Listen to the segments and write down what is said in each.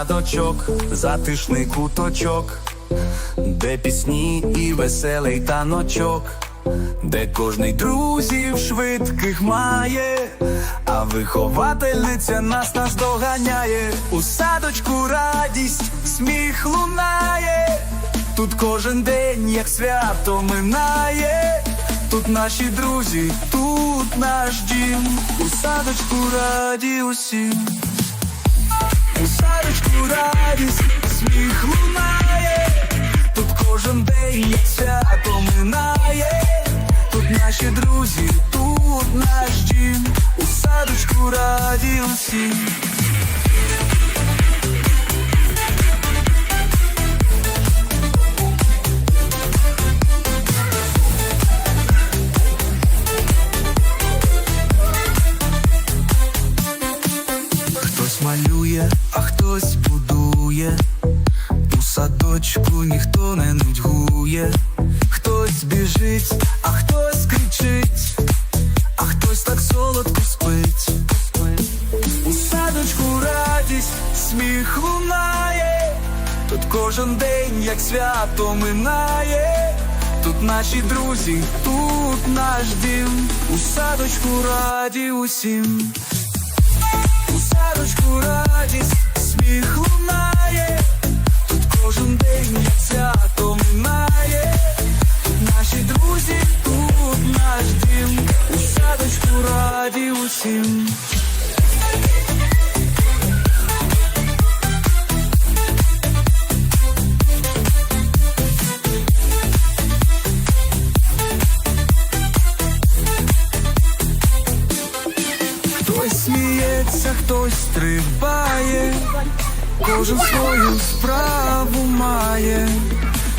садочок, затишний куточок, де пісні і веселий таночок, де кожний друзів швидких має, а виховательниця нас наздоганяє. У садочку радість, сміх лунає. Тут кожен день, як свято минає. Тут наші друзі, тут наш дім, у садочку раді усім. День свято минає, тут наші друзі, тут наш дім, у садочку раді усім. Хтось малює, а хтось будує. Садочку ніхто не нудьгує. Хтось біжить, а хтось кричить, а хтось так солодко спить. У садочку радість, сміх лунає. Тут кожен день, як свято минає. Тут наші друзі, тут наш дім. У садочку раді усім. У садочку радість, сміх лунає, сміється, хтось стрибає, кожен свою справу має.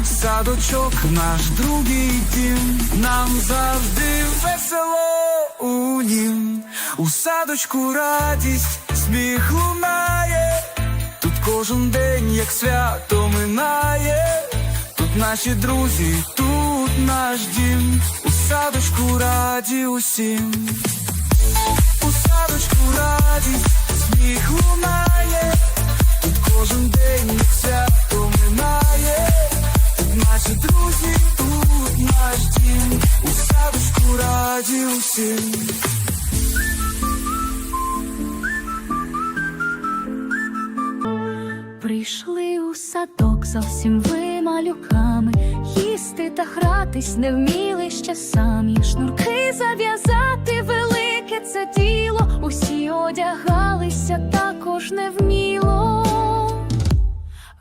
Садочок наш другий дім, нам завжди весело у нім. У садочку радість, сміх лунає, тут кожен день, як свято минає, тут наші друзі, тут наш дім, у садочку раді усім. У садочку радість, сміх лунає, тут кожен день як свято минає, тут наші друзі, тут наш дім, у садочку раді усім. Прийшли у садок зовсім ви малюками, їсти та гратись не вміли ще самі. Шнурки зав'язати велике це діло, усі одягалися також невміло.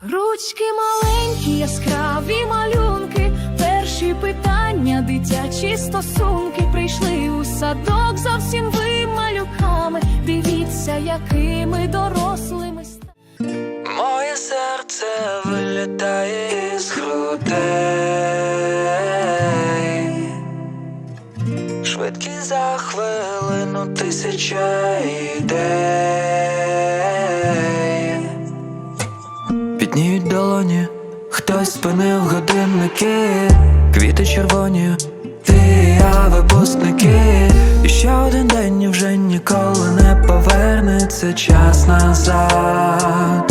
Ручки маленькі, яскраві малюнки, перші питання, дитячі стосунки прийшли у садок зовсім ви малюками. Дивіться, якими дорослими Моє серце вилітає із грудей, за хвилину тисяча ідей. Підніють долоні, хтось спинив годинники, квіти червоні, ти і я випускники. І ще один день вже ніколи не повернеться час назад.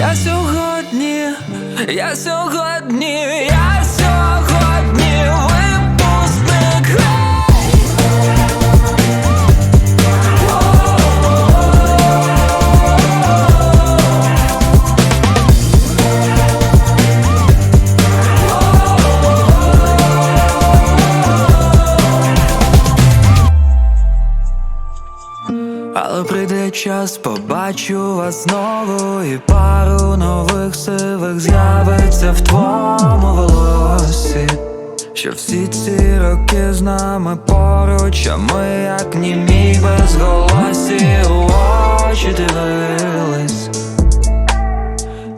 Я сьогодні, я сьогодні, я Але прийде час, побачу вас знову, і пару нових сивих з'явиться в твоєму волосі. Що всі ці роки з нами поруч, а ми як німі безголосі у очі дивились.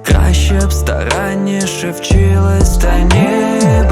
Краще б старанніше вчились, та ніби